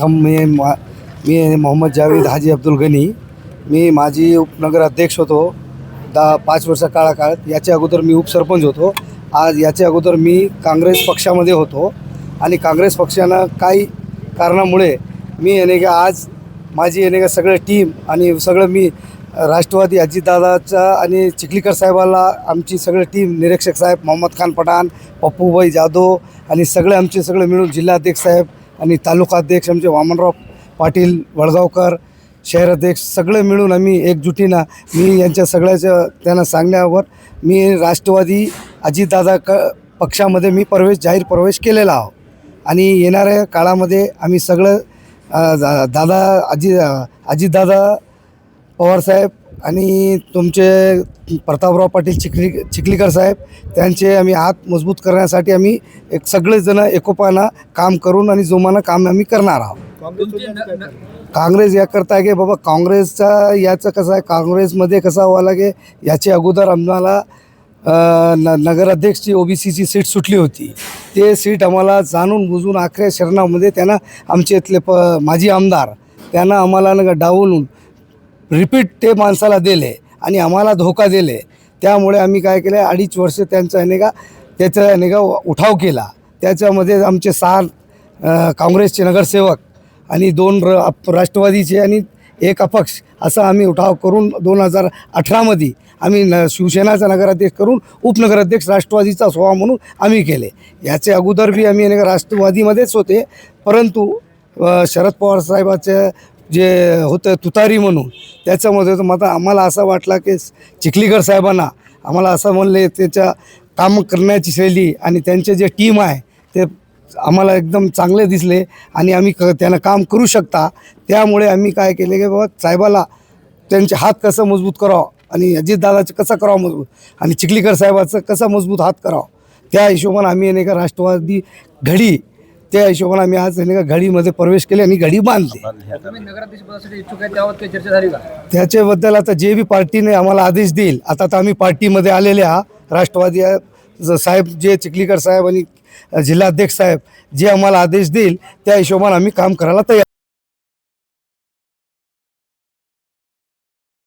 प्रथम मी मा मी मोहम्मद जावेद हाजी अब्दुल गनी मी माजी उपनगर अध्यक्ष होतो. दहा पाच वर्ष काळाकाळात याच्या अगोदर मी उपसरपंच होतो. आज याच्या अगोदर मी काँग्रेस पक्षामध्ये होतो आणि काँग्रेस पक्षानं काही कारणामुळे मी याने का आज माझी याने का सगळं टीम आणि सगळं मी राष्ट्रवादी अजितदादाचा आणि चिखलीकर साहेबाला आमची सगळं टीम निरीक्षक साहेब मोहम्मद खान पठाण पप्पूभाई जाधव आणि सगळे आमचे सगळे मिळून जिल्हाध्यक्ष साहेब आणि तालुका अध्यक्ष आमचे वामनराव पाटील वडगावकर शहर अध्यक्ष सगळे मिळून आम्ही एकजुटीनं मी यांच्या सगळ्याच्या त्यांना सांगण्यावर मी राष्ट्रवादी अजितदादा क पक्षामध्ये मी प्रवेश जाहीर प्रवेश केलेला आहो. आणि येणाऱ्या काळामध्ये आम्ही सगळं दा- दादा अजित अजितदादा पवारसाहेब आणि तुमचे प्रतापराव पाटील चिखली चिखलीकर साहेब त्यांचे आम्ही हात मजबूत करण्यासाठी आम्ही एक सगळेजण एकोपानं काम करून आणि जोमानं काम आम्ही करणार आहोत. काँग्रेस याकरता आहे की बाबा काँग्रेसचा याचं कसं आहे काँग्रेसमध्ये कसं व्हावं लागे याच्या अगोदर आम्हाला न नगराध्यक्षची ओ बी सीची सीट सुटली होती. ते सीट आम्हाला जाणून बुजून आखऱ्या शरणामध्ये त्यांना आमचे इथले प माजी आमदार त्यांना आम्हाला न डावलून रिपीट ते माणसाला दिले आणि आम्हाला धोका दिले. त्यामुळे आम्ही काय केलं अडीच वर्ष त्यांचा नाही का त्याचा नाही का उठाव केला. त्याच्यामध्ये आमचे सहा काँग्रेसचे नगरसेवक आणि दोन र अप- राष्ट्रवादीचे आणि एक अपक्ष असा आम्ही उठाव करून दोन हजार अठरामध्ये आम्ही न शिवसेनाचा नगराध्यक्ष करून उपनगराध्यक्ष राष्ट्रवादीचा सोहा म्हणून आम्ही केले. याचे अगोदर बी आम्ही नाही का राष्ट्रवादीमध्येच होते. परंतु शरद पवार साहेबाच्या जे होतं तुतारी म्हणून त्याच्यामध्ये तर मात्र आम्हाला असं वाटला की चिखलीकर साहेबांना आम्हाला असं म्हणले त्याच्या काम करण्याची शैली आणि त्यांचे जे टीम आहे ते आम्हाला एकदम चांगले दिसले आणि आम्ही क त्यांना काम करू शकता. त्यामुळे आम्ही काय केले की बाबा साहेबाला त्यांचे हात कसं मजबूत करावं आणि अजितदादाचं कसं करावं मजबूत आणि चिखलीकर साहेबाचं कसं मजबूत हात करावं त्या हिशोबानं आम्ही नाही का राष्ट्रवादी घडी त्या हिशोबानं आम्ही आज नाही का घडीमध्ये प्रवेश केले आणि घडी बांधली. त्याच्याबद्दल आता जे बी पार्टीने आम्हाला आदेश देईल आता तर आम्ही पार्टीमध्ये आलेले आहा राष्ट्रवादी साहेब जे चिखलीकर साहेब आणि जिल्हाध्यक्ष साहेब जे आम्हाला आदेश देईल त्या हिशोबाने आम्ही काम करायला तयार